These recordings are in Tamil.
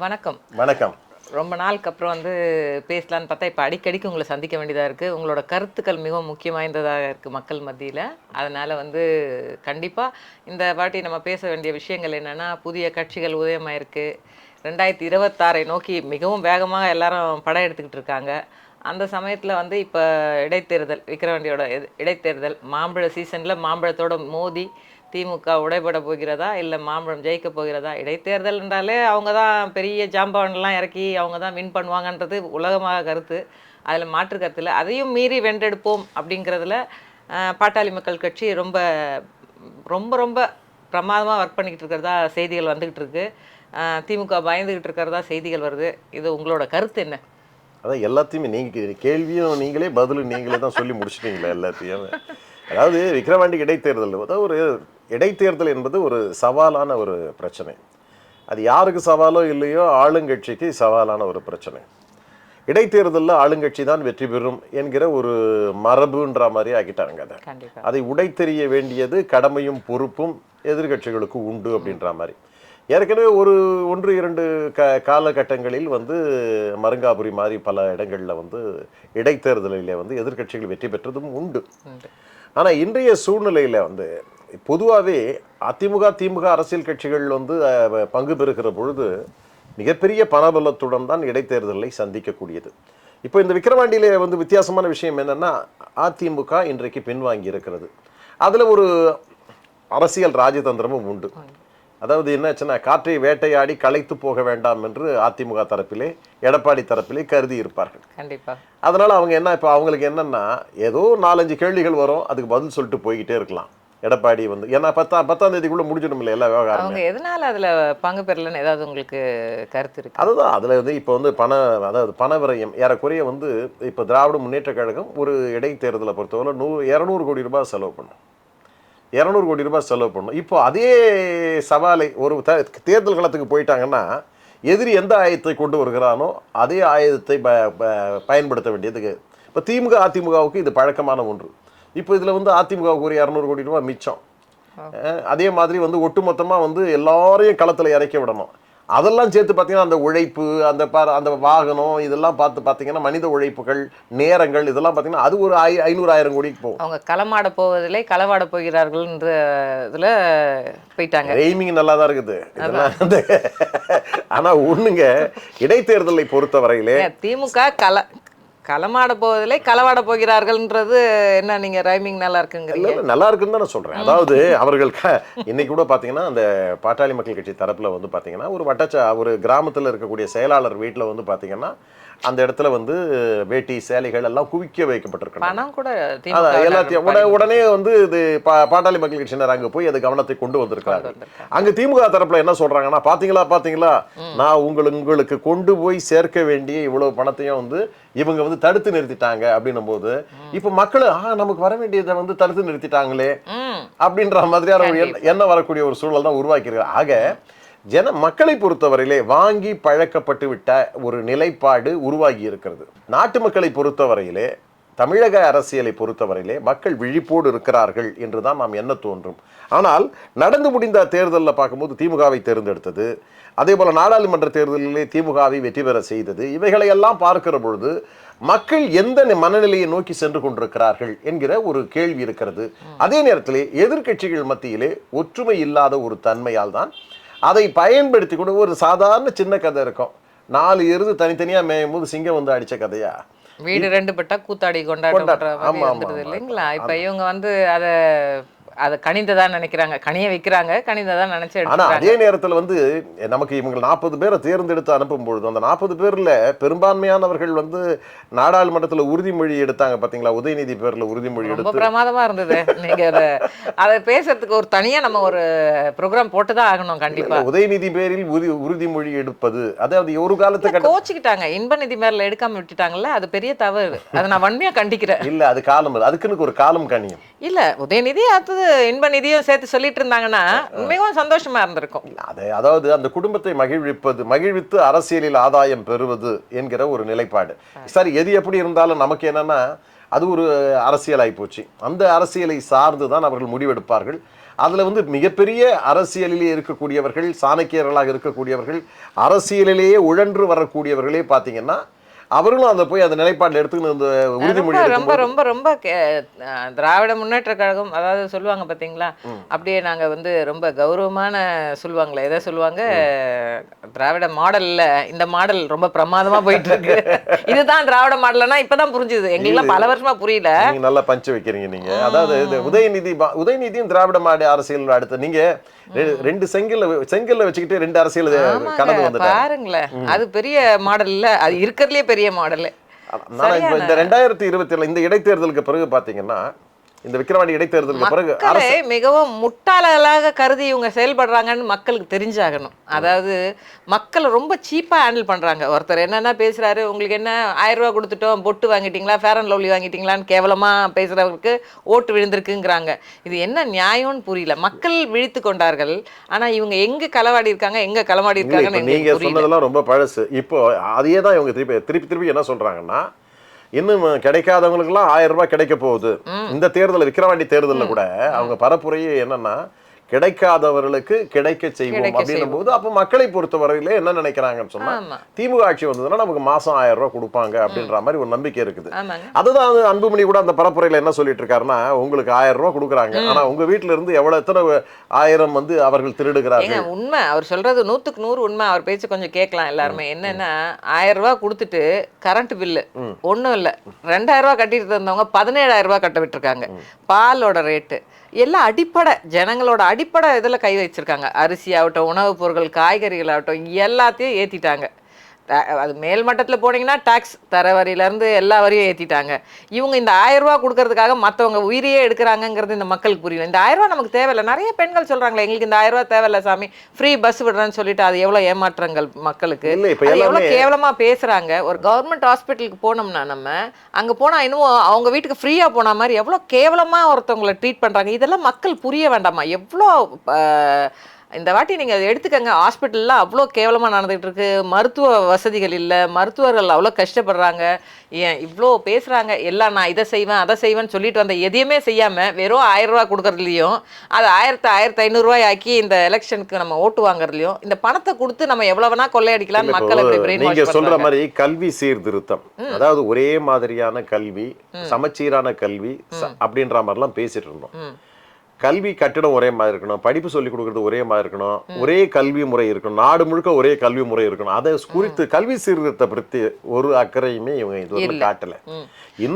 வணக்கம். வணக்கம். ரொம்ப நாளுக்கு அப்புறம் வந்து பேசலான்னு பார்த்தா இப்போ அடிக்கடிக்கு உங்களை சந்திக்க வேண்டியதாக இருக்குது உங்களோட கருத்துக்கள் மிகவும் முக்கியம் வாய்ந்ததாக இருக்குது மக்கள் மத்தியில். அதனால் வந்து கண்டிப்பாக இந்த வாட்டி நம்ம பேச வேண்டிய விஷயங்கள் என்னென்னா புதிய கட்சிகள் உதயமாயிருக்கு. ரெண்டாயிரத்தி இருபத்தாறை நோக்கி மிகவும் வேகமாக எல்லாரும் படம் எடுத்துக்கிட்டு இருக்காங்க. அந்த சமயத்தில் வந்து இப்போ இடைத்தேர்தல் விக்கிரவாண்டியோட இது- இடைத்தேர்தல் மாம்பழ சீசனில் மாம்பழத்தோட மோதி திமுக உடைபட போகிறதா? இல்லை மாம்பழம் ஜெயிக்க போகிறதா? இடைத்தேர்தல் என்றாலே அவங்க தான் பெரிய ஜாம்பவன்லாம் இறக்கி அவங்க தான் வின் பண்ணுவாங்கன்றது உலகமாக கருத்து. அதில் மாற்று கருத்து இல்லை. அதையும் மீறி வென்றெடுப்போம் அப்படிங்கிறதுல பாட்டாளி மக்கள் கட்சி ரொம்ப ரொம்ப ரொம்ப பிரமாதமாக ஒர்க் பண்ணிக்கிட்டு இருக்கிறதா செய்திகள் வந்துக்கிட்டு இருக்கு. திமுக பயந்துக்கிட்டு இருக்கிறதா செய்திகள் வருது. இது உங்களோட கருத்து என்ன? அதான் எல்லாத்தையுமே நீங்கள் கேள்வியும் நீங்களே பதிலும் நீங்களே தான் சொல்லி முடிச்சிட்டீங்களா எல்லாத்தையும். அதாவது விக்கிரவாண்டி இடைத்தேர்தல் அதாவது ஒரு இடைத்தேர்தல் என்பது ஒரு சவாலான ஒரு பிரச்சனை. அது யாருக்கு சவாலோ இல்லையோ ஆளுங்கட்சிக்கு சவாலான ஒரு பிரச்சனை. இடைத்தேர்தலில் ஆளுங்கட்சி தான் வெற்றி பெறும் என்கிற ஒரு மரபுன்ற மாதிரி ஆக்கிட்டாங்க அதை. அதை உடைத்தெறிய வேண்டியது கடமையும் பொறுப்பும் எதிர்க்கட்சிகளுக்கு உண்டு அப்படின்ற மாதிரி. ஏற்கனவே ஒரு ஒன்று இரண்டு க காலகட்டங்களில் வந்து மருங்காபுரி மாதிரி பல இடங்களில் வந்து இடைத்தேர்தலில் வந்து எதிர்க்கட்சிகள் வெற்றி பெற்றதும் உண்டு. ஆனால் இன்றைய சூழ்நிலையில் வந்து பொதுவாகவே அதிமுக திமுக அரசியல் கட்சிகள் வந்து பங்கு பெறுகிற பொழுது மிகப்பெரிய பணபலத்துடன் தான் இடைத்தேர்தலை சந்திக்கக்கூடியது. இப்போ இந்த விக்கிரவாண்டியிலே வந்து வித்தியாசமான விஷயம் என்னன்னா அதிமுக இன்றைக்கு பின்வாங்கி இருக்கிறது அதில் ஒரு அரசியல் ராஜதந்திரமும் உண்டு. அதாவது என்னாச்சுன்னா காற்றை வேட்டையாடி களைத்து போக வேண்டாம் என்று அதிமுக தரப்பிலே எடப்பாடி தரப்பிலே கருதி இருப்பார்கள். கண்டிப்பாக அதனால அவங்க என்ன இப்போ அவங்களுக்கு என்னன்னா ஏதோ நாலஞ்சு கேள்விகள் வரும் அதுக்கு பதில் சொல்லிட்டு போய்கிட்டே இருக்கலாம். எடப்பாடி வந்து ஏன்னா பத்தாம் பத்தாம் தேதிக்குள்ள முடிஞ்சிடும் இல்லை எல்லா விவகாரம் அவங்க எதனால அதுல பங்கு பெறலன்னு ஏதாவது உங்களுக்கு கருத்து இருக்கு? அதுதான் அதில் வந்து இப்போ வந்து பண அதாவது பண விரயம் ஏறக்குறைய வந்து இப்போ திராவிட முன்னேற்ற கழகம் ஒரு இடைத்தேர்தலை பொறுத்தவரை நூ இரநூறு கோடி ரூபாய் செலவு பண்ணும். இரநூறு கோடி ரூபாய் செலவு பண்ணும் இப்போ அதே சவாலை ஒரு த தேர்தல் களத்துக்கு போயிட்டாங்கன்னா எதிரி எந்த ஆயுதத்தை கொண்டு வருகிறானோ அதே ஆயுதத்தை ப பயன்படுத்த வேண்டியதுக்கு. இப்போ திமுக அதிமுகவுக்கு இது பழக்கமான ஒன்று. இப்போ இதில் வந்து அதிமுகவுக்கு ஒரு இரநூறு கோடி ரூபாய் மிச்சம். அதே மாதிரி வந்து ஒட்டுமொத்தமாக வந்து எல்லாரையும் களத்தில் இறக்கி விடணும். அதெல்லாம் சேர்த்து பார்த்தீங்கன்னா அந்த உழைப்பு அந்த ப அந்த வாகனம் இதெல்லாம் பார்த்து பார்த்தீங்கன்னா மனித உழைப்புகள் நேரங்கள் இதெல்லாம் பார்த்தீங்கன்னா அது ஒரு ஐ ஐநூறு ஆயிரம் கோடிக்கு போகும். அவங்க களமாட போவதில்லை களவாட போகிறார்கள்ன்ற இதுல போயிட்டாங்க. எய்மிங் நல்லா தான் இருக்குது இதெல்லாம் ஆனால் ஒண்ணுங்க இடைத்தேர்தலை பொறுத்தவரையிலே ஏன், திமுக கல களமாட போவதில்லை களவாட போகிறார்கள்ன்றது என்ன நீங்க ரைமிங் நல்லா இல்ல, இருக்குங்கிறீங்க? இல்ல, நல்லா இருக்குன்னு தான் நான் சொல்றேன் அதாவது அவர்கள் இன்னைக்கு கூட பாத்தீங்கன்னா அந்த பாட்டாளி மக்கள் கட்சி தரப்புல வந்து பாத்தீங்கன்னா ஒரு வட்டச்ச ஒரு கிராமத்துல இருக்கக்கூடிய செயலாளர் வீட்டுல வந்து பாத்தீங்கன்னா அந்த இடத்துல வந்து வேட்டி சேலைகள் எல்லாம் குவிக்க திமுக எல்லாத்தையும் உடனே வந்து இது பாட்டாளி மக்கள் கட்சியினர் அங்க போய் அது கவனத்தை கொண்டு வந்திருக்காங்க. அங்க திமுக தரப்புல என்ன சொல்றாங்கன்னா பாத்தீங்களா பாத்தீங்களா? நான் உங்களுக்கு உங்களுக்கு கொண்டு போய் சேர்க்க வேண்டிய இவ்வளவு பணத்தையும் வந்து இவங்க வந்து தடுத்து நிறுத்திட்டாங்க. அப்படின்னும் போது இப்ப மக்கள் ஆ நமக்கு வர வேண்டியதை வந்து தடுத்து நிறுத்திட்டாங்களே. அப்படின்ற மாதிரியான எண்ணம் வரக்கூடிய ஒரு சூழல் தான் உருவாக்கிறார் ஆக ஜன மக்களை பொறுத்தவரையிலே வாங்கி பழக்கப்பட்டு விட்ட ஒரு நிலைப்பாடு உருவாகி இருக்கிறது. நாட்டு மக்களை பொறுத்தவரையிலே தமிழக அரசியலை பொறுத்தவரையிலே மக்கள் விழிப்போடு இருக்கிறார்கள் என்று தான் நாம் எண்ண தோன்றும். ஆனால் நடந்து முடிந்த தேர்தலில் பார்க்கும்போது திமுகவை தேர்ந்தெடுத்தது அதே போல நாடாளுமன்ற தேர்தலிலே திமுகவை வெற்றி பெற செய்தது இவைகளை எல்லாம் பார்க்கிற பொழுது மக்கள் எந்த மனநிலையை நோக்கி சென்று கொண்டிருக்கிறார்கள் என்கிற ஒரு கேள்வி இருக்கிறது. அதே நேரத்திலே எதிர்க்கட்சிகள் மத்தியிலே ஒற்றுமை இல்லாத ஒரு தன்மையால் தான் அதை பயன்படுத்தி கொண்டு ஒரு சாதாரண சின்ன கதை இருக்கும். நாலு எருது தனித்தனியா மேயும் போது சிங்கம் வந்து அடிச்ச கதையா? வீடு ரெண்டு பட்டா கூத்தாடி கொண்டாடுற ஆமா. இல்லைங்களா? இப்ப இவங்க வந்து அதை அதை கணிந்ததா நினைக்கிறாங்க. கனிய வைக்கிறாங்க கணிந்ததா நினைச்சு ஆனா எடுத்துக்கிறாங்க. அதே நேரத்துல வந்து நமக்கு இவங்க நாற்பது பேரை தேர்ந்தெடுத்து அனுப்பும் பொழுது அந்த நாற்பது பேர்ல பெரும்பான்மையானவர்கள் வந்து நாடாளுமன்றத்துல உறுதிமொழி எடுத்தாங்க பாத்தீங்களா? உதயநிதி பேர்ல உறுதிமொழி எடுத்து. பிரமாதமா இருந்தது. நீங்க அதை அதை பேசுறதுக்கு ஒரு தனியா நம்ம ஒரு ப்ரோக்ராம் போட்டுதான் ஆகணும் கண்டிப்பா. உதயநிதி பேரில் உறுதி உறுதிமொழி எடுப்பது. அதாவது ஒரு காலத்து கட்ட கோச்சிக்கிட்டாங்க. இன்ப நிதி மேல எடுக்காம விட்டுட்டாங்கல்ல அது பெரிய தவறு. அதை நான் வன்மையா கண்டிக்கிறேன். இல்ல அது காலம் அது. அதுக்குன்னு ஒரு காலம் கணியும் இல்ல உதயநிதி அடுத்தது இன்ப நிதியும் சேர்த்து சொல்லிட்டு இருந்தாங்கன்னா மிகவும் சந்தோஷமா இருந்திருக்கும். அது அதாவது அந்த குடும்பத்தை மகிழ்விப்பது மகிழ்வித்து அரசியலில் ஆதாயம் பெறுவது என்கிற ஒரு நிலைப்பாடு. சரி எது எப்படி இருந்தாலும் நமக்கு என்னன்னா அது ஒரு அரசியல் ஆயிப்போச்சு அந்த அரசியலை சார்ந்து தான் அவர்கள் முடிவெடுப்பார்கள். அதுல வந்து மிகப்பெரிய அரசியலிலே இருக்கக்கூடியவர்கள் சாணக்கியர்களாக இருக்கக்கூடியவர்கள் அரசியலிலேயே உழன்று வரக்கூடியவர்களே பார்த்தீங்கன்னா அவர்களும் அந்த போய் அந்த நிலைப்பாட்டில் எடுத்துக்கணும் உறுதிமொழி ரொம்ப ரொம்ப ரொம்ப திராவிட முன்னேற்ற கழகம் அதாவது சொல்லுவாங்க பாத்தீங்களா? அப்படியே நாங்க வந்து ரொம்ப கௌரவமான சொல்லுவாங்களே எதை சொல்லுவாங்க? திராவிட மாடல்ல இந்த மாடல் ரொம்ப பிரமாதமா போயிட்டு இருக்கு இதுதான் திராவிட மாடல்னா இப்பதான் புரிஞ்சுது. எங்களுக்குலாம் பல வருஷமா புரியல. நீங்க நல்லா பஞ்சு வைக்கிறீங்க நீங்க. அதாவது உதயநிதி உதயநிதியும் திராவிட மாடு அரசியல் அடுத்து நீங்க ரெ- ரெண்டு செங்கல்ல செங்கல்ல வச்சுக்கிட்டு ரெண்டு அரசியல் கடந்து வந்துட்டாங்க பாருங்களேன். அது பெரிய மாடல் இல்ல. அது இருக்கிறதுலயே பெரிய மாடல் இந்த ரெண்டாயிரத்தி இருபத்தி ஏழு இந்த இடைத்தேர்தலுக்கு பிறகு பாத்தீங்கன்னா இந்த விக்கிரவாண்டி இடைத்தேர்தலுக்கு பிறகு மிகவும் முட்டாளர்களாக கருதி இவங்க செயல்படுறாங்கன்னு மக்களுக்கு தெரிஞ்சாகணும். அதாவது மக்களை ரொம்ப சீப்பா ஹேண்டில் பண்றாங்க. ஒருத்தர் என்னென்ன பேசுறாரு உங்களுக்கு என்ன ஆயிரம் ரூபாய் கொடுத்துட்டோம் பொட்டு வாங்கிட்டீங்களா ஃபேர் அண்ட் லவ்லி வாங்கிட்டீங்களான்னு கேவலமா பேசுறவருக்கு ஓட்டு விழுந்திருக்குங்கிறாங்க. இது என்ன நியாயம்னு புரியல. மக்கள் விழித்து கொண்டார்கள். ஆனா இவங்க எங்க களவாடி இருக்காங்க எங்க களவாடி இருக்காங்கன்னு நீங்க எங்களுக்கு புரியல. சொன்னதெல்லாம் ரொம்ப பழசு. இப்போ அதையே தான் இவங்க திருப்பி திருப்பி திருப்பி என்ன சொல்றாங்கன்னா இன்னும் கிடைக்காதவங்களுக்குலாம் ஆயிரம் ரூபாய் கிடைக்க போகுது. இந்த தேர்தல் விக்கிரவாண்டி தேர்தல்ல கூட அவங்க பரப்புரையே என்னன்னா கிடைக்காதவர்களுக்கு கிடைக்க செய்வோம் அப்படின்னும் போது அப்ப மக்களை பொறுத்த வரையில என்ன நினைக்கிறாங்கன்னு சொன்னா திமுக ஆட்சி வந்ததுன்னா நமக்கு மாசம் ஆயிரம் ரூபாய் கொடுப்பாங்க அப்படின்ற மாதிரி ஒரு நம்பிக்கை இருக்குது. அதுதான் அன்புமணி கூட அந்த பரப்புரையில என்ன சொல்லிட்டு இருக்காருன்னா உங்களுக்கு ஆயிரம் ரூபாய் கொடுக்குறாங்க. ஆனா உங்க வீட்டுல இருந்து எவ்வளவு எத்தனை ஆயிரம் வந்து அவர்கள் திருடுகிறார்கள்? உண்மை. அவர் சொல்றது நூத்துக்கு நூறு உண்மை. அவர் பேச்சு கொஞ்சம் கேட்கலாம் எல்லாருமே. என்னன்னா ஆயிரம் ரூபாய் கொடுத்துட்டு கரண்ட் பில்லு. ஒண்ணும் இல்ல. ரெண்டாயிரம் ரூபாய் கட்டிட்டு இருந்தவங்க பதினேழாயிரம் ரூபாய் கட்ட விட்டுருக்காங்க. பாலோட ரேட்டு. எல்லாம் அடிப்படை ஜனங்களோட அடிப்படை இதில் கை வச்சிருக்காங்க. அரிசி ஆகட்டும் உணவுப் பொருட்கள் காய்கறிகள் ஆகட்டும் எல்லாத்தையும் ஏற்றிட்டாங்க அது மேல் மட்டத்தில் போனீங்கன்னா டாக்ஸ் தர வரியிலேருந்து எல்லா வரியும் ஏற்றிட்டாங்க இவங்க இந்த ஆயிரம் ரூபாய் கொடுக்கறதுக்காக மற்றவங்க உயிரையே எடுக்கிறாங்கங்கிறது இந்த மக்களுக்கு புரியல இந்த ஆயிரம் ரூபாய் நமக்கு தேவையில்லை. நிறைய பெண்கள் சொல்கிறாங்களே எங்களுக்கு இந்த ஆயிரம் ரூபாய் தேவையில்லை சாமி. ஃப்ரீ பஸ் விடுறேன்னு சொல்லிட்டு அது எவ்வளோ ஏமாற்றங்கள் மக்களுக்கு? எவ்வளோ எல்லாமே கேவலமா பேசுறாங்க. ஒரு கவர்மெண்ட் ஹாஸ்பிட்டலுக்கு போனோம்னா நம்ம அங்க போனா இன்னும் அவங்க வீட்டுக்கு ஃப்ரீயா போன மாதிரி எவ்வளோ கேவலமா ஒருத்தவங்களை ட்ரீட் பண்றாங்க. இதெல்லாம் மக்கள் புரிய வேண்டாமா? எவ்வளோ இந்த வாட்டி நீங்க அதை எடுத்துக்கங்க. ஹாஸ்பிட்டல்லாம் அவ்வளோ கேவலமா நடந்துகிட்டு இருக்கு. மருத்துவ வசதிகள் இல்லை. மருத்துவர்கள் அவ்வளோ கஷ்டப்படுறாங்க. ஏன் இவ்வளோ பேசுறாங்க. எல்லாம் நான் இதை செய்வேன் அதை செய்வேன்னு சொல்லிட்டு வந்த எதையுமே செய்யாம வெறும் ஆயிரம் ரூபாய் கொடுக்கறதுலையும் அது ஆயிரத்து ஆயிரத்தி ஐநூறுரூவாய் ஆக்கி இந்த எலெக்ஷனுக்கு நம்ம ஓட்டு வாங்குறதுலையும் இந்த பணத்தை கொடுத்து நம்ம எவ்வளவு வேணா கொள்ளையடிக்கலாம்னு மக்களை இப்படி brain wash நீங்க சொல்ற பண்றாங்க. மாதிரி கல்வி சீர்திருத்தம். அதாவது ஒரே மாதிரியான கல்வி சமச்சீரான கல்வி அப்படின்ற மாதிரிலாம் பேசிட்டு இருந்தோம். கல்வி கட்டிடம் ஒரே மாதிரி இருக்கணும் படிப்பு சொல்லி கொடுக்கறது ஒரே மாதிரி இருக்கணும் ஒரே கல்வி முறை இருக்கணும் நாடு முழுக்க ஒரே கல்வி முறை இருக்கணும். அதை குறித்து கல்வி சீர்திருத்தத்தை பற்றி ஒரு அக்கறையுமே இவங்க இது வந்து இல்ல. காட்டல.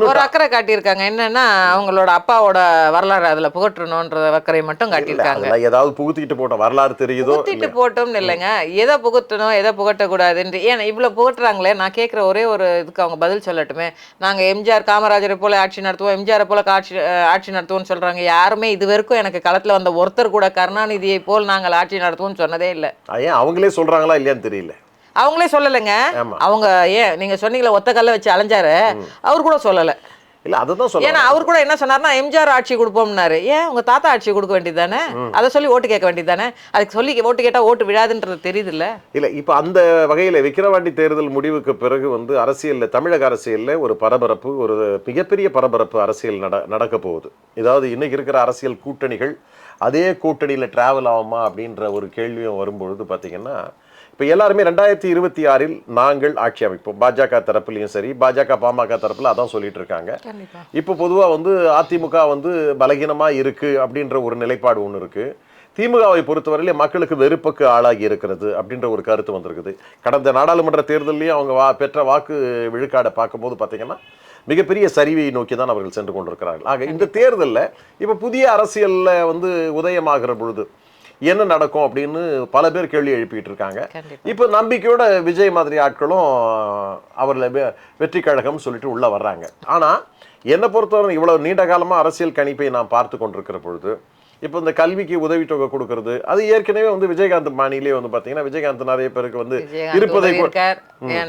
ஒரு அக்கறை காட்டியிருக்காங்க. என்னன்னா அவங்களோட அப்பாவோட வரலாறு அதுல புகற்றணும்ன்ற அக்கறை மட்டும் காட்டியிருக்காங்க. ஏதாவது புகுத்திக்கிட்டு போட்டோம் வரலாறு தெரியுதோ புகுத்திட்டு போட்டோம்னு இல்லைங்க. எதை புகுத்தணும் எதை புகட்டக்கூடாதுன்னு ஏன் இவ்வளவு புகட்டுறாங்களே நான் கேட்குற ஒரே ஒரு இதுக்கு அவங்க பதில் சொல்லட்டுமே. நாங்க எம்ஜிஆர் காமராஜரை போல ஆட்சி நடத்துவோம் எம்ஜிஆரை போல ஆட்சி ஆட்சி நடத்துவோம்னு சொல்றாங்க. யாருமே இது வரைக்கும் எனக்கு களத்துல வந்த ஒருத்தர் கூட கருணாநிதியை போல் நாங்கள் ஆட்சி நடத்துவோம்னு சொன்னதே இல்லை. ஏன் அவங்களே சொல்றாங்களா இல்லையான்னு தெரியல. அவங்களே சொல்லலைங்க. அவங்க ஏன் நீங்க சொன்னீங்களே ஒத்த கல்ல வச்சு அலைஞ்சாரு. அவர் கூட சொல்லலை. இல்ல அதுதான் சொல்றேன் ஏன்னா அவர் கூட என்ன சொன்னார்னா எம்ஜிஆர் ஆட்சி கொடுப்போம்னாரு. ஏன் உங்க தாத்தா ஆட்சி கொடுக்க வேண்டியதானே அதை சொல்லி ஓட்டு கேட்க வேண்டியதானே அதுக்கு சொல்லி ஓட்டு கேட்டா ஓட்டு விழாதுன்றது தெரியுது இல்ல இல்ல இப்ப அந்த வகையில விக்கிரவாண்டி தேர்தல் முடிவுக்கு பிறகு வந்து அரசியல்ல தமிழக அரசியல்ல ஒரு பரபரப்பு ஒரு மிகப்பெரிய பரபரப்பு அரசியல் நட நடக்க போகுது. இதாவது இன்னைக்கு இருக்கிற அரசியல் கூட்டணிகள் அதே கூட்டணியில டிராவல் ஆகுமா அப்படின்ற ஒரு கேள்வியும் வரும்பொழுது பாத்தீங்கன்னா இப்ப எல்லாருமே ரெண்டாயிரத்தி இருபத்தி ஆறில் நாங்கள் ஆட்சி அமைப்போம். பாஜக தரப்புலையும் சரி பாஜக பாமக தரப்புல அதான் சொல்லிட்டு இருக்காங்க. இப்போ பொதுவா வந்து அதிமுக வந்து பலகீனமா இருக்கு அப்படின்ற ஒரு நிலைப்பாடு ஒன்று இருக்கு. திமுகவை பொறுத்தவரையிலே மக்களுக்கு வெறுப்புக்கு ஆளாகி இருக்கிறது அப்படின்ற ஒரு கருத்து வந்திருக்குது. கடந்த நாடாளுமன்ற தேர்தலையும் அவங்க வா பெற்ற வாக்கு விழுக்காடை பார்க்கும்போது பார்த்தீங்கன்னா மிகப்பெரிய சரிவை நோக்கி தான் அவர்கள் சென்று கொண்டிருக்கிறார்கள். ஆக இந்த தேர்தலில் இப்போ புதிய அரசியல்ல வந்து உதயமாகிற பொழுது என்ன நடக்கும் அப்படின்னு பல பேர் கேள்வி எழுப்பிட்டு இருக்காங்க இப்போ நம்பிக்கையோட விஜய் மாதிரி ஆட்களும் அவர்களை வெ- வெற்றி கழகம் சொல்லிட்டு உள்ள வர்றாங்க. ஆனா என்னை பொறுத்தவரை இவ்வளவு நீண்ட காலமா அரசியல் கணிப்பை நான் பார்த்து கொண்டிருக்கிற பொழுது இப்போ இந்த கல்விக்கு உதவித்தொகை கொடுக்கறது அது ஏற்கனவே வந்து விஜயகாந்த் பாணியிலே வந்து பாத்தீங்கன்னா விஜயகாந்த் நிறைய பேருக்கு வந்து இருப்பதை உதவி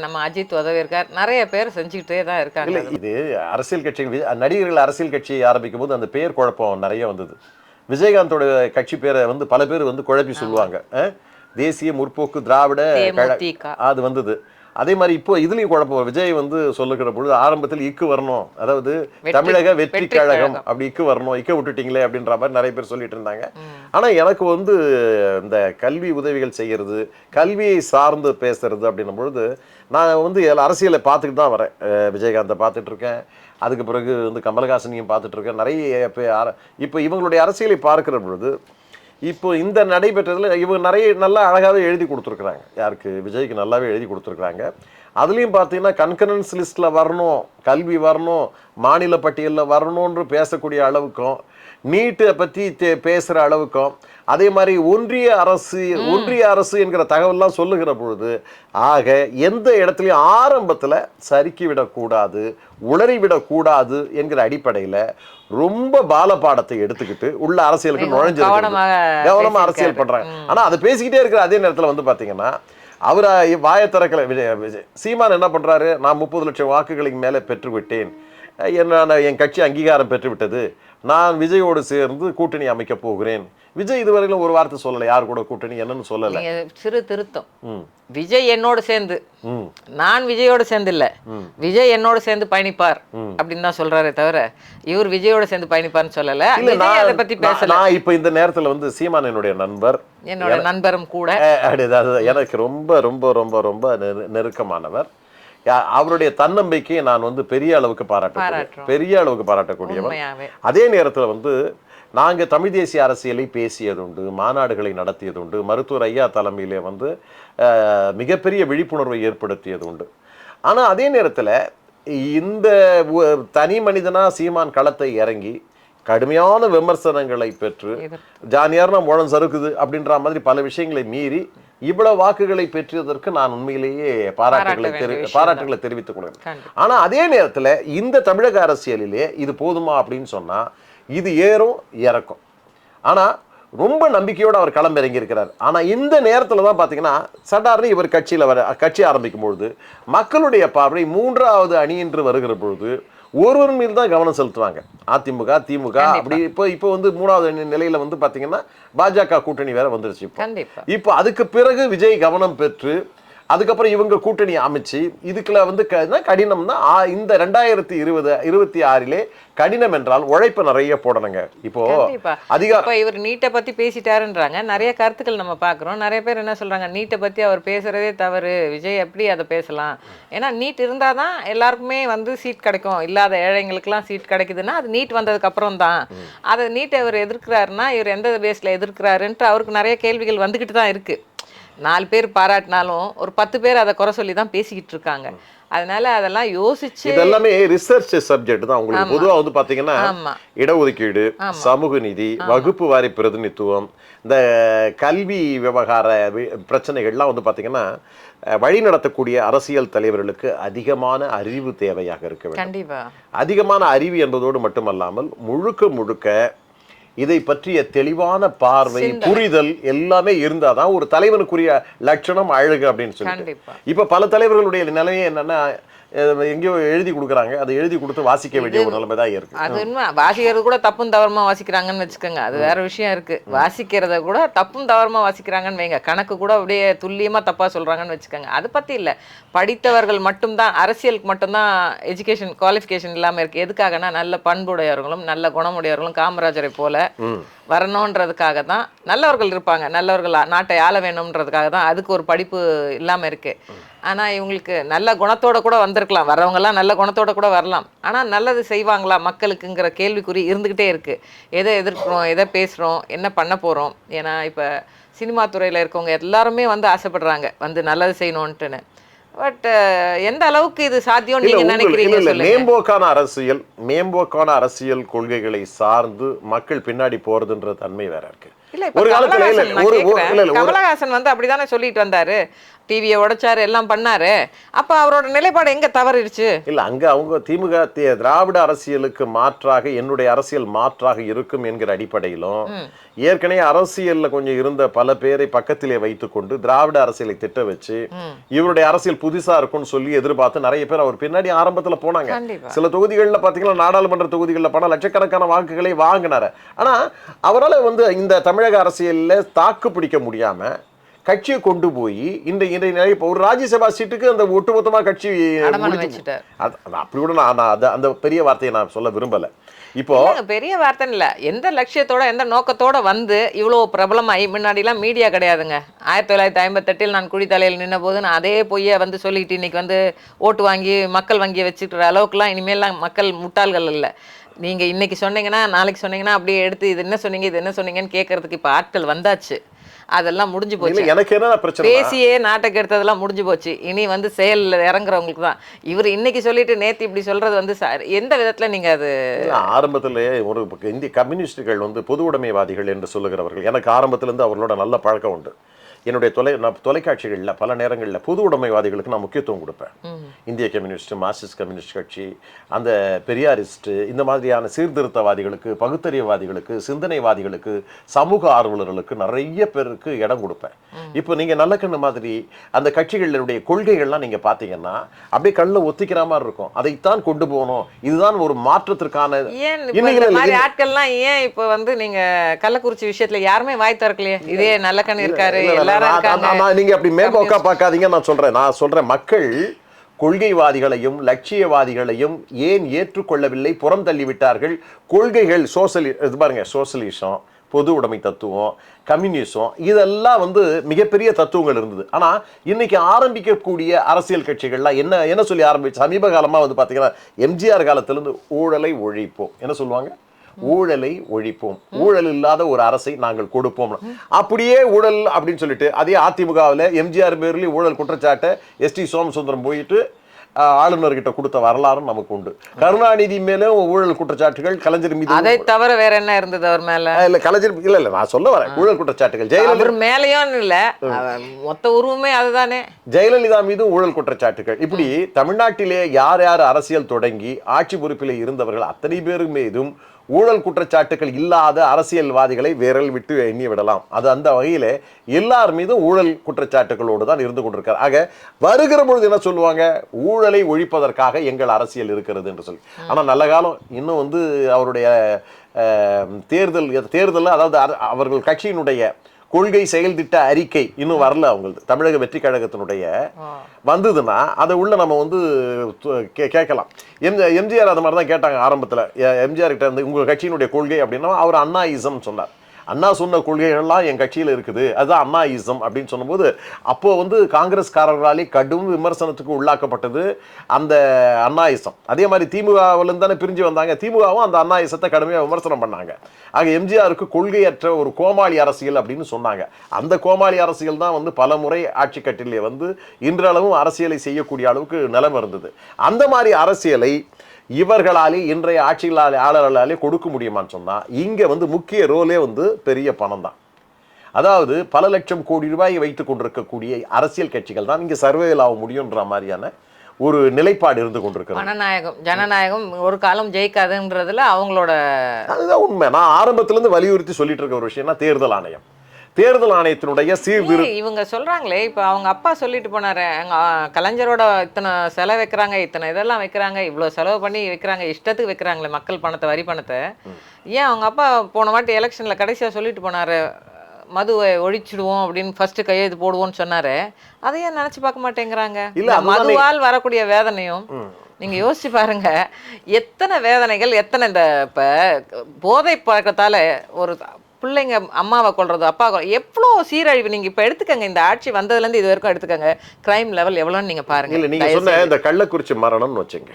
நம்ம அஜித் உதவி இருக்கார் நிறைய பேர் செஞ்சுக்கிட்டே தான் இருக்காங்க. இது அரசியல் கட்சிகள் வி- நடிகர்கள் அரசியல் கட்சியை ஆரம்பிக்கும் போது அந்த பேர் குழப்பம் நிறைய வந்தது. விஜயகாந்தோட கட்சி பேரை வந்து பல பேர் வந்து குழப்பி சொல்லுவாங்க. தேசிய முற்போக்கு திராவிட அது வந்தது. அதே மாதிரி இப்போ இதுலயும் குழப்பம். விஜய் வந்து சொல்லுகிற பொழுது ஆரம்பத்தில் இக்கு வரணும். அதாவது தமிழக வெற்றி கழகம். அப்படி இக்கு வரணும். இக்க விட்டுட்டீங்களே அப்படின்ற மாதிரி நிறைய பேர் சொல்லிட்டு இருந்தாங்க. ஆனா எனக்கு வந்து இந்த கல்வி உதவிகள் செய்யறது கல்வியை சார்ந்து பேசுறது அப்படின்னும் பொழுது நான் வந்து அரசியலை பார்த்துக்கிட்டு தான் வரேன். விஜயகாந்தை பார்த்துட்டு இருக்கேன். அதுக்கு பிறகு வந்து கமலஹாசனையும் பார்த்துட்டு இருக்கேன். நிறைய இப்போ இப்போ இவங்களுடைய அரசியலை பார்க்கிற பொழுது இப்போ இந்த நடைபெற்றதில் இவங்க நிறைய நல்லா அழகாகவே எழுதி கொடுத்துருக்குறாங்க. யாருக்கு? விஜய்க்கு நல்லாவே எழுதி கொடுத்துருக்குறாங்க. அதுலேயும் பார்த்தீங்கன்னா கன்கரன்ஸ் லிஸ்ட்டில் வரணும் கல்வி வரணும் மாநில பட்டியலில் வரணும்னு பேசக்கூடிய அளவுக்கும் நீட்டை பற்றி பேசுகிற அளவுக்கும் அதே மாதிரி ஒன்றிய அரசு ஒன்றிய அரசு என்கிற தகவல்லாம் சொல்லுகிற பொழுது ஆக எந்த இடத்துலையும் ஆரம்பத்தில் சறுக்கி விடக்கூடாது உளறி விடக்கூடாது என்கிற அடிப்படையில் ரொம்ப பாலபாடத்தை எடுத்துக்கிட்டு உள்ள அரசியலுக்கு நுழைஞ்சு கவனமாக கவனமா அரசியல் பேசியிருக்காரு. பண்றாங்க ஆனா அதை பேசிக்கிட்டே இருக்கிற அதே நேரத்துல வந்து பாத்தீங்கன்னா அவர் வாயை திறக்கல விஜய் விஜய் சீமான் என்ன பண்றாரு? நான் முப்பது லட்சம் வாக்குகளுக்கு மேல பெற்று விட்டேன் என்ன என் கட்சி அங்கீகாரம் பெற்று விட்டது நான் விஜயோடு சேர்ந்து கூட்டணி அமைக்க போகிறேன். விஜய் இதுவரையிலும் ஒரு வார்த்தை சொல்லல. யார் கூட கூட்டணி என்னன்னு சொல்லல. சிறு திருத்தம். விஜய் என்னோடு சேர்ந்து. நான் விஜயோட சேர்ந்து இல்ல விஜய் என்னோட சேர்ந்து பயணிப்பார் அப்படின்னு தான் சொல்றாரே தவிர இவர் விஜயோட சேர்ந்து பயணிப்பார்னு சொல்லல. அதை பத்தி பேசல. நான் இப்ப இந்த நேரத்துல வந்து சீமான் என்னுடைய நண்பர். என்னோட நண்பரும் கூட. எனக்கு ரொம்ப ரொம்ப ரொம்ப ரொம்ப நெரு- நெருக்கமானவர். அவருடைய தன்னம்பிக்கையை நான் வந்து பெரிய அளவுக்கு பாராட்ட பாராட்டுறோம். பெரிய அளவுக்கு பாராட்டக்கூடியவர் உண்மையாவே. அதே நேரத்துல வந்து நாங்க தமிழ் தேசிய அரசியலை பேசியதுண்டு மாநாடுகளை நடத்தியதுண்டு மருத்துவர் ஐயா தலைமையிலே வந்து மிகப்பெரிய விழிப்புணர்வை ஏற்படுத்தியது உண்டு ஆனா அதே நேரத்துல இந்த தனி மனிதனா சீமான் களத்தை இறங்கி கடுமையான விமர்சனங்களை பெற்று எதிர்த்து. ஜானியார் நான் முழம் சறுக்குது? அப்படின்ற மாதிரி பல விஷயங்களை மீறி இவ்வளவு வாக்குகளை பெற்றதற்கு நான் உண்மையிலேயே பாராட்டுகளை பாராட்ட தெரி பாராட்டுகளை தெரிவித்துக் கொள்கிறேன். ஆனா அதே நேரத்துல இந்த தமிழக அரசியலிலே இது போதுமா அப்படின்னு சொன்னா இது ஏறும் இறக்கும். ஆனா ரொம்ப நம்பிக்கையோட அவர் களம் இறங்கி இருக்கிறார் ஆனா இந்த நேரத்துல தான் பாத்தீங்கன்னா சடார்னு இவர் கட்சியில வர கட்சி ஆரம்பிக்கும் பொழுது மக்களுடைய பார்வை மூன்றாவது அணி என்று வருகிற பொழுது ஒருவர் மீது தான் கவனம் செலுத்துவாங்க. அதிமுக திமுக. அப்படி இப்போ இப்போ வந்து மூணாவது நிலையில வந்து பாத்தீங்கன்னா பாஜக கூட்டணி வேற வந்துருச்சு இப்போ. இப்போ அதுக்கு பிறகு விஜய் கவனம் பெற்று அதுக்கப்புறம் இவங்க கூட்டணி அமைச்சு இதுக்குள்ள வந்து க- என்ன கடினம்னா ஆ, இந்த ரெண்டாயிரத்தி இருபது இருபத்தி ஆறிலே கடினம் என்றால் உழைப்பு நிறைய போடணுங்க. இப்போ கண்டிப்பா. அதிகா இப்ப இவர் நீட்டை பத்தி பேசிட்டாருன்றாங்க. நிறைய கருத்துக்கள் நம்ம பார்க்குறோம். நிறைய பேர் என்ன சொல்றாங்க நீட்டை பத்தி அவர் பேசுறதே தவறு. விஜய் எப்படி அதை பேசலாம்? ஏன்னா நீட் இருந்தால் தான் எல்லாருக்குமே வந்து சீட் கிடைக்கும். இல்லாத ஏழைங்களுக்குலாம் சீட் கிடைக்குதுன்னா அது நீட் வந்ததுக்கு அப்புறம் தான். அதை நீட்டை இவர் எதிர்க்கிறாருன்னா இவர் எந்த பேஸ்ல எதிர்க்கிறாருன்ட்டு அவருக்கு நிறைய கேள்விகள் வந்துக்கிட்டு தான் இருக்கு. நாலு பேர் பாராட்டினாலும் ஒரு பத்து பேர் அதை குறை சொல்லி தான் பேசிக்கிட்டு இருக்காங்க அதனால அதெல்லாம் யோசிச்சு இதெல்லாமே ரிசர்ச் சப்ஜெக்ட் தான். உங்களுக்கு பொதுவா வந்து பாத்தீங்கன்னா ஆமா. இடஒதுக்கீடு சமூக நீதி வகுப்பு வாரி பிரதிநிதித்துவம் இந்த கல்வி விவகார பிரச்சனைகள்லாம் வந்து பாத்தீங்கன்னா அஹ், வழி நடத்தக்கூடிய அரசியல் தலைவர்களுக்கு அதிகமான அறிவு தேவையாக இருக்க வேண்டும். அதிகமான அறிவு என்பதோடு மட்டுமல்லாமல் முழுக்க முழுக்க இதை பற்றிய தெளிவான பார்வை. புரிதல் எல்லாமே இருந்தாதான் ஒரு தலைவனுக்குரிய லட்சணம் அழகு அப்படின்னு சொல்லிட்டு கண்டிப்பா இப்ப பல தலைவர்களுடைய நிலைமை என்னன்னா எங்கேயோ எழுதி கொடுக்குறாங்க. அதை எழுதி கொடுத்து வாசிக்க வேண்டிய ஒரு நிலைமை தான் இருக்கு. அது உண்மை. வாசிக்கிறது கூட தப்பும் தவறுமா வாசிக்கிறாங்கன்னு வச்சுக்கோங்க. அது வேற விஷயம் இருக்கு. வாசிக்கிறத கூட தப்பும் தவறுமா வாசிக்கிறாங்கன்னு வைங்க. கணக்கு கூட அப்படியே துல்லியமா தப்பா சொல்றாங்கன்னு வச்சுக்கோங்க. அது பத்தி இல்ல. படித்தவர்கள் மட்டும்தான் அரசியலுக்கு மட்டும்தான் எஜுகேஷன் குவாலிஃபிகேஷன் இல்லாம இருக்கு. எதுக்காகனா நல்ல பண்புடையவர்களும் நல்ல குணமுடையவர்களும் காமராஜரை போல. வரணுன்றதுக்காக தான் நல்லவர்கள் இருப்பாங்க. நல்லவர்கள் நாட்டை ஆள வேணும்ன்றதுக்காக தான் அதுக்கு ஒரு படிப்பு இல்லாமல் இருக்குது ஆனால் இவங்களுக்கு நல்ல குணத்தோட கூட வந்திருக்கலாம். வரவங்கெல்லாம் நல்ல குணத்தோட கூட வரலாம். ஆனால் நல்லது செய்வாங்களா மக்களுக்குங்கிற கேள்விக்குறி இருந்துக்கிட்டே இருக்குது எதை எதிர்க்கிறோம் எதை பேசுகிறோம் என்ன பண்ண போகிறோம் ஏன்னா இப்போ சினிமா துறையில் இருக்கவங்க எல்லாருமே வந்து ஆசைப்படுறாங்க. வந்து நல்லது செய்யணுன்ட்டுன்னு பட் எந்த அளவுக்கு இது சாத்தியம் நீங்க நினைக்கிறீங்க மேம்போக்கான அரசியல் மேம்போக்கான அரசியல் கொள்கைகளை சார்ந்து மக்கள் பின்னாடி போறதுன்ற தன்மை வேற இருக்கு. இல்ல ஒரு காலத்துல இல்ல, கமலஹாசன் வந்து அப்படிதானே சொல்லிட்டு வந்தாரு. டிவியை உடைச்சாரு எல்லாம் பண்ணாரு. அப்ப அவரோட நிலைப்பாடு எங்க தவறிடுச்சு? இல்ல அங்க அவங்க திமுக திராவிட அரசியலுக்கு மாற்றாக என்னுடைய அரசியல் மாற்றாக இருக்கும் என்கிற அடிப்படையிலும் ஏற்கனவே அரசியல்ல கொஞ்சம் இருந்த பல பேரை பக்கத்திலே வைத்துக்கொண்டு திராவிட அரசியலை திட்ட வச்சு இவருடைய அரசியல் புதுசா இருக்கும்னு சொல்லி எதிர்பார்த்து நிறைய பேர் அவர் பின்னாடி ஆரம்பத்துல போனாங்க. சில தொகுதிகள்ல பாத்தீங்கன்னா நாடாளுமன்ற தொகுதிகளில் பணம் லட்சக்கணக்கான வாக்குகளை வாங்கினாரு. ஆனா அவரால வந்து இந்த தமிழக அரசியல்ல தாக்கு பிடிக்க முடியாம கட்சியை கொண்டு போய் இந்த இன்றைய நிலை இப்போ ஒரு ராஜ்யசபா சீட்டுக்கு அந்த ஒட்டுமொத்தமா கட்சி. அது- அது அப்படி கூட நான் நான் அந்த பெரிய வார்த்தையை நான் சொல்ல விரும்பல. இப்போ பெரிய வார்த்தை இல்ல. எந்த லட்சியத்தோட எந்த நோக்கத்தோட வந்து இவ்வளோ பிரபலமாயி முன்னாடிலாம் மீடியா கிடையாதுங்க. ஆயிரத்தி தொள்ளாயிரத்தி ஐம்பத்தெட்டில் நான் குடித்தலையில் நின்ன போது நான் அதே பொய்யை வந்து சொல்லிட்டு இன்னைக்கு வந்து ஓட்டு வாங்கி மக்கள் வங்கியை வச்சுக்கிற அளவுக்குலாம் இனிமேல்லாம் மக்கள் முட்டாள்கள் இல்லை. நீங்க இன்னைக்கு சொன்னீங்கன்னா நாளைக்கு சொன்னீங்கன்னா அப்படியே எடுத்து இது என்ன சொன்னீங்க இது என்ன சொன்னீங்கன்னு கேட்கறதுக்கு இப்போ ஆட்கள் வந்தாச்சு. அதெல்லாம் முடிஞ்சு போச்சு. எனக்கு என்ன பிரச்சனை பேசியே நாட்டுக்கு எடுத்ததெல்லாம் முடிஞ்சு போச்சு. இனி வந்து செயல்ல இறங்குறவங்களுக்கு தான். இவர் இன்னைக்கு சொல்லிட்டு நேத்து இப்படி சொல்றது வந்து எந்த விதத்துல நீங்க அது ஆரம்பத்திலே ஒரு இந்திய கம்யூனிஸ்டுகள் வந்து பொது உடைமைவாதிகள் என்று சொல்லுகிறவர்கள். எனக்கு ஆரம்பத்திலிருந்து அவர்களோட நல்ல பழக்கம் உண்டு. என்னுடைய தொலை நான் தொலைக்காட்சிகளில் பல நேரங்களில் பொது உடைமைவாதிகளுக்கு நான் முக்கியத்துவம் கொடுப்பேன். இந்திய கம்யூனிஸ்ட் மார்க்சிஸ்ட் கம்யூனிஸ்ட் கட்சி அந்த பெரியாரிஸ்ட் இந்த மாதிரியான சீர்திருத்தவாதிகளுக்கு பகுத்தறிவுவாதிகளுக்கு சிந்தனைவாதிகளுக்கு சமூக ஆர்வலர்களுக்கு நிறைய பேருக்கு இடம் கொடுப்பேன். இப்போ நீங்க நல்ல கண்ணு மாதிரி அந்த கட்சிகளுடைய கொள்கைகள்லாம் நீங்க பாத்தீங்கன்னா அப்படியே கண்ணில் ஒத்திக்கிற மாதிரி இருக்கும். அதைத்தான் கொண்டு போகணும். இதுதான் ஒரு மாற்றத்திற்கான. ஆட்கள்லாம் ஏன் இப்ப வந்து நீங்க கள்ளக்குறிச்சி விஷயத்துல யாருமே வாய் திறக்கலையே? இதே நல்லக்கண்ணு இருக்காரு நீங்க அப்படி மேம்போக்கா பார்க்காதீங்க நான் சொல்றேன். நான் சொல்றேன் மக்கள் கொள்கைவாதிகளையும் லட்சியவாதிகளையும் ஏன் ஏற்றுக்கொள்ளவில்லை? புறம் தள்ளிவிட்டார்கள் கொள்கைகள் சோசலி இது பாருங்க சோசலிசம் பொது உடைமை தத்துவம் கம்யூனிசம் இதெல்லாம் வந்து மிகப்பெரிய தத்துவங்கள் இருந்தது. ஆனா இன்னைக்கு ஆரம்பிக்கக்கூடிய அரசியல் கட்சிகள்லாம் என்ன என்ன சொல்லி ஆரம்பிச்சு சமீப காலமா வந்து பாத்தீங்கன்னா எம்ஜிஆர் காலத்துல இருந்து ஊழலை ஒழிப்போம். என்ன சொல்லுவாங்க? ஊழலை ஒழிப்போம். ஊழல் இல்லாத ஒரு அரசை நாங்கள் கொடுப்போம். அப்படியே ஊழல் அப்படின்னு சொல்லிட்டு அதே அதிமுகவில் எம்ஜிஆர் பேர்லயும் ஊழல் குற்றச்சாட்டை எஸ்டி சோமசுந்தரம் போயிட்டு ஆளுநர்கிட்ட கொடுத்த வரலாறும் நமக்கு உண்டு. கருணாநிதி மேலும் ஊழல் குற்றச்சாட்டுகள் கலைஞர் மீது அதை தவிர வேற என்ன இருந்தது அவர் மேல? இல்ல கலைஞர் இல்ல இல்ல நான் சொல்ல வரேன். ஊழல் குற்றச்சாட்டுகள். ஜெயலலிதா மேலயும் இல்ல. மொத்த உருவமே அதுதானே? ஜெயலலிதா மீதும் ஊழல் குற்றச்சாட்டுகள். இப்படி தமிழ்நாட்டிலே யார் யார் அரசியல் தொடங்கி ஆட்சி பொறுப்பிலே இருந்தவர்கள் அத்தனை பேர் மீதும் ஊழல் குற்றச்சாட்டுகள் இல்லாத அரசியல்வாதிகளை விரல் விட்டு எண்ணி விடலாம். அது அந்த வகையில் எல்லார் மீதும் ஊழல் குற்றச்சாட்டுகளோடு தான் இருந்து கொண்டிருக்கார். ஆக வருகிற பொழுது என்ன சொல்லுவாங்க? ஊழலை ஒழிப்பதற்காக எங்கள் அரசியல் இருக்கிறது என்று சொல்லி. ஆனால் நல்ல காலம் இன்னும் வந்து அவருடைய அஹ், தேர்தல் தேர்தலில் அதாவது அவர்கள் கட்சியினுடைய கொள்கை செயல் திட்ட அறிக்கை இன்னும் வரல அவங்களுக்கு தமிழக வெற்றி கழகத்தினுடைய வந்ததுன்னா அதை உள்ள நம்ம வந்து கேட்கலாம். எம் எம்ஜிஆர் அது மாதிரி தான் கேட்டாங்க ஆரம்பத்தில். எம்ஜிஆர் கிட்ட இருந்து உங்கள் கட்சியினுடைய கொள்கை அப்படின்னா அவர் அண்ணாயிசம் சொன்னார். அண்ணா சொன்ன கொள்கைகள்லாம் என் கட்சியில் இருக்குது. அதுதான் அண்ணாயிசம் அப்படின்னு சொன்னபோது அப்போது வந்து காங்கிரஸ்காரர்களாலே கடும் விமர்சனத்துக்கு உள்ளாக்கப்பட்டது அந்த அண்ணாயிசம். அதே மாதிரி திமுகவிலேருந்து தானே பிரிஞ்சு வந்தாங்க. திமுகவும் அந்த அண்ணா இசத்தை கடுமையாக விமர்சனம் பண்ணாங்க. ஆக எம்ஜிஆருக்கு கொள்கையற்ற ஒரு கோமாளி அரசியல் அப்படின்னு சொன்னாங்க. அந்த கோமாளி அரசியல் தான் வந்து பல முறை ஆட்சி கட்டிலே வந்து இன்றளவும் அரசியலை செய்யக்கூடிய அளவுக்கு நிலைமை இருந்தது அந்த மாதிரி அரசியலை இவர்களாலே இன்றைய ஆட்சிகளாலே ஆளர்களாலே கொடுக்க முடியுமான்னு சொன்னா இங்க வந்து முக்கிய ரோலே வந்து பெரிய பணம் தான் அதாவது பல லட்சம் கோடி ரூபாயை வைத்துக் கொண்டிருக்கக்கூடிய அரசியல் கட்சிகள் தான் இங்க சர்வேல் ஆக முடியுன்ற மாதிரியான ஒரு நிலைப்பாடு இருந்து கொண்டிருக்கிறது. ஜனநாயகம் ஜனநாயகம் ஒரு காலம் ஜெயிக்காதுன்றதுல அவங்களோட அதுதான் உண்மை. நான் ஆரம்பத்துல இருந்து வலியுறுத்தி சொல்லிட்டு இருக்க ஒரு விஷயம்னா தேர்தல் ஆணையம். தேர்தல் ஆணையத்தினுடைய சீர்திரு இவங்க சொல்றாங்களே இப்ப அவங்க அப்பா சொல்லிட்டு போனாரு கலைஞரோட இத்தனை செலவு வைக்கிறாங்க இத்தனை இதெல்லாம் வைக்கிறாங்க இவ்வளவு செலவு பண்ணி வைக்கிறாங்க இஷ்டத்துக்கு வைக்கிறாங்களே மக்கள் பணத்தை வரி பணத்தை. ஏன் அவங்க அப்பா போன வாட்டி எலெக்ஷன்ல கடைசியா சொல்லிட்டு போனாரு மதுவை ஒழிச்சிடுவோம் அப்படின்னு ஃபர்ஸ்ட் கையெழுத்து போடுவோம்னு சொன்னாரு. அதை ஏன் நினைச்சு பார்க்க மாட்டேங்கிறாங்க? இல்ல, மதுவால் வரக்கூடிய வேதனையும் நீங்க யோசிச்சு பாருங்க எத்தனை வேதனைகள் எத்தனை இந்த இப்ப போதை பழக்கத்தால ஒரு பிள்ளைங்க அம்மாவை கொள்றது அப்பா எவ்வளோ சீரழிவு நீங்க இப்ப எடுத்துக்கங்க இந்த ஆட்சி வந்ததுல இருந்து இது வரைக்கும் எடுத்துக்கங்க கிரைம் லெவல் எவ்வளோன்னு நீங்க பாருங்க இல்ல நீங்க சொன்ன. இந்த கள்ளக்குறிச்சி மரணம்னு வச்சுங்க.